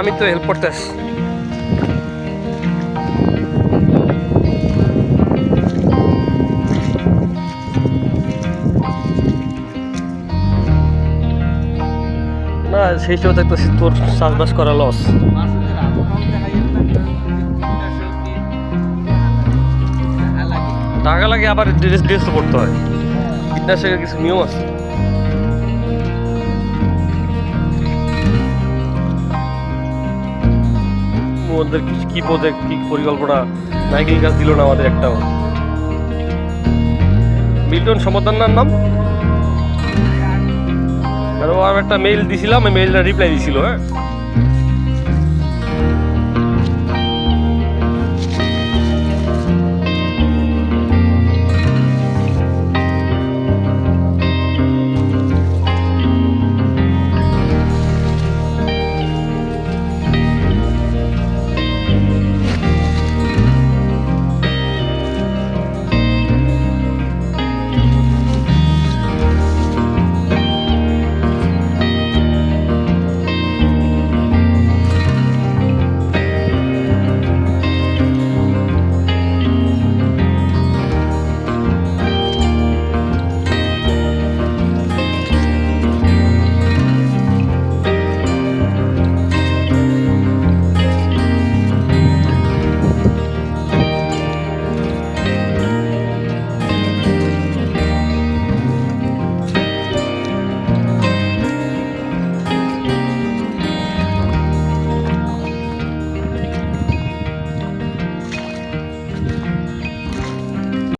আমি তো হেল্প করতে আসি না, সেই সময় দেখতেছি তোর চাষবাস করা লস টাকা লাগে আবার ড্রেস ড্রেস করতে হয়। কীটনাশকের কিছু নিয়ম আছে? ওদের কি- প্রজেক্ট কি পরিকল্পনা? নাইকেল গাছ দিল না আমাদের একটাও। মিল্টন সমতান্নার নাম? আর একটা মেইল দিছিলাম মেইলটা রিপ্লাই দিছিল হ্যাঁ?